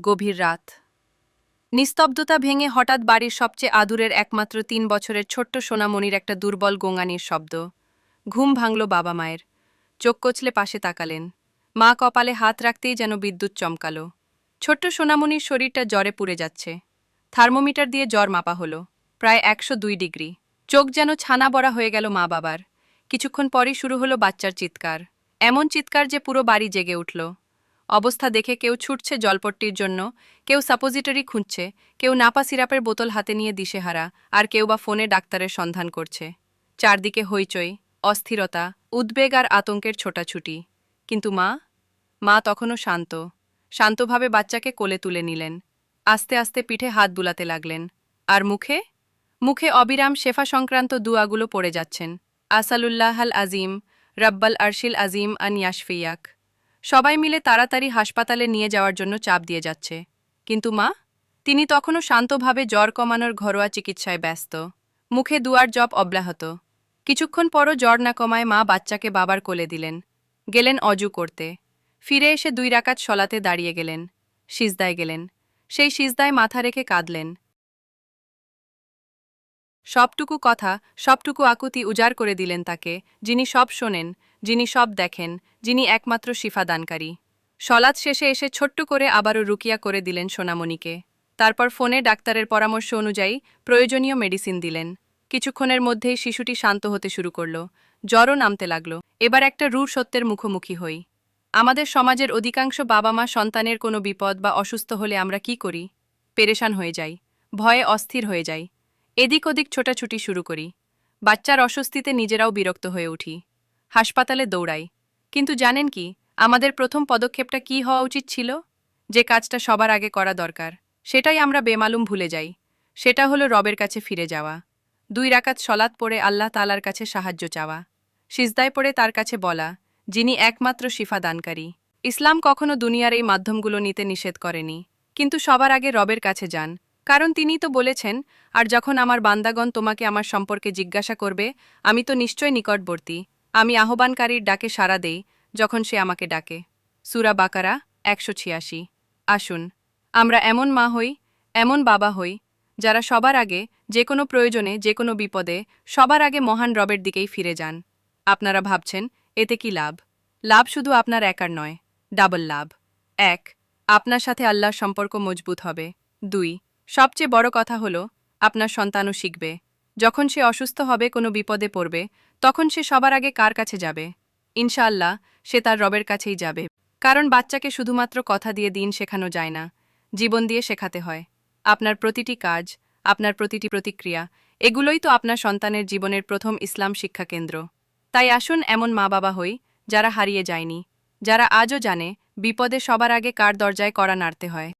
গভীর রাত। নিস্তব্ধতা ভেঙে হঠাৎ বাড়ির সবচেয়ে আদুরের একমাত্র তিন বছরের ছোট্ট সোনামণির একটা দুর্বল গোঙানির শব্দ। ঘুম ভাঙল বাবা মায়ের। চোখ কচলে পাশে তাকালেন। মা কপালে হাত রাখতেই যেন বিদ্যুৎ চমকালো। ছোট্ট সোনামণির শরীরটা জ্বরে পুড়ে যাচ্ছে। থার্মোমিটার দিয়ে জ্বর মাপা হলো। প্রায় একশো দুই ডিগ্রি। চোখ যেন ছানা বড়া হয়ে গেল মা বাবার। কিছুক্ষণ পরই শুরু হলো বাচ্চার চিৎকার। এমন চিৎকার যে পুরো বাড়ি জেগে উঠল। অবস্থা দেখে কেউ ছুটছে জলপট্টির জন্য, কেউ সাপোজিটরি খুঁজছে, কেউ নাপা সিরাপের বোতল হাতে নিয়ে দিশেহারা, আর কেউ বা ফোনে ডাক্তারের সন্ধান করছে। চারদিকে হইচই, অস্থিরতা, উদ্বেগ আর আতঙ্কের ছোটাছুটি। কিন্তু মা? মা তখনও শান্ত। শান্তভাবে বাচ্চাকে কোলে তুলে নিলেন। আস্তে আস্তে পিঠে হাত বুলাতে লাগলেন। আর মুখে? মুখে অবিরাম শেফা সংক্রান্ত দুয়াগুলো পড়ে যাচ্ছেন। আসালুল্লাহ আল আজিম, রব্বাল আরশিল আজিম আন ইয়াশফিয়াক। সবাই মিলে তাড়াতাড়ি হাসপাতালে নিয়ে যাওয়ার জন্য চাপ দিয়ে যাচ্ছে। কিন্তু মা, তিনি তখনও শান্তভাবে জ্বর কমানোর ঘরোয়া চিকিৎসায় ব্যস্ত। মুখে দুয়ার জব অব্যাহত। কিছুক্ষণ পরও জ্বর না কমায় মা বাচ্চাকে বাবার কোলে দিলেন। গেলেন অজু করতে। ফিরে এসে দুই রাকাত সলাতে দাঁড়িয়ে গেলেন। সিজদায় গেলেন। সেই সিজদায় মাথা রেখে কাঁদলেন। সবটুকু কথা, সবটুকু আকুতি উজাড় করে দিলেন তাকে, যিনি সব শোনেন। যিনি সব দেখেন, যিনি একমাত্র শিফাদানকারী সলাদ শেষে এসে ছোট্ট করে আবারও রুকিয়া করে দিলেন সোনামণিকে। তারপর ফোনে ডাক্তারের পরামর্শ অনুযায়ী প্রয়োজনীয় মেডিসিন দিলেন। কিছুক্ষণের মধ্যেই শিশুটি শান্ত হতে শুরু করল। জ্বরও নামতে লাগল। এবার একটা রূঢ় সত্যের মুখোমুখি হই। আমাদের সমাজের অধিকাংশ বাবা মা সন্তানের কোনো বিপদ বা অসুস্থ হলে আমরা কি করি? পেরেশান হয়ে যাই। ভয়ে অস্থির হয়ে যাই। এদিক ওদিক ছোটাছুটি শুরু করি। বাচ্চার অস্বস্তিতে নিজেরাও বিরক্ত হয়ে উঠি। হাসপাতালে দৌড়াই। কিন্তু জানেন কি, আমাদের প্রথম পদক্ষেপটা কি হওয়া উচিত ছিল? যে কাজটা সবার আগে করা দরকার, সেটাই আমরা বেমালুম ভুলে যাই। সেটা হলো রবের কাছে ফিরে যাওয়া। দুই রাকাত সলাৎ পড়ে আল্লাহ তালার কাছে সাহায্য চাওয়া। সিজদায় পড়ে তার কাছে বলা, যিনি একমাত্র শিফা দানকারী। ইসলাম কখনো দুনিয়ার এই মাধ্যমগুলো নিতে নিষেধ করেনি। কিন্তু সবার আগে রবের কাছে যান। কারণ তিনিই তো বলেছেন, আর যখন আমার বান্দাগণ তোমাকে আমার সম্পর্কে জিজ্ঞাসা করবে, আমি তো নিশ্চয় নিকটবর্তী। আমি আহ্বানকারীর ডাকে সাড়া দেই, যখন সে আমাকে ডাকে। সুরা বাকারা, একশো ছিয়াশি। আসুন, আমরা এমন মা হই, এমন বাবা হই, যারা সবার আগে, যে কোনো প্রয়োজনে, যে কোনো বিপদে, সবার আগে মহান রবের দিকেই ফিরে যান। আপনারা ভাবছেন, এতে কি লাভ? লাভ শুধু আপনার একার নয়, ডাবল লাভ। এক, আপনার সাথে আল্লাহর সম্পর্ক মজবুত হবে। দুই, সবচেয়ে বড় কথা হলো, আপনার সন্তানও শিখবে। যখন সে অসুস্থ হবে, কোনো বিপদে পড়বে, তখন সে সবার আগে কার কাছে যাবে? ইনশাআল্লাহ, সে তার রবের কাছেই যাবে। কারণ বাচ্চাকে শুধুমাত্র কথা দিয়ে দিন শেখানো যায় না, জীবন দিয়ে শেখাতে হয়। আপনার প্রতিটি কাজ, আপনার প্রতিটি প্রতিক্রিয়া, এগুলোই তো আপনার সন্তানের জীবনের প্রথম ইসলাম শিক্ষা কেন্দ্র। তাই আসুন এমন মা বাবা হই, যারা হারিয়ে যায়নি, যারা আজও জানে, বিপদে সবার আগে কার দরজায় কড়া নাড়তে হয়।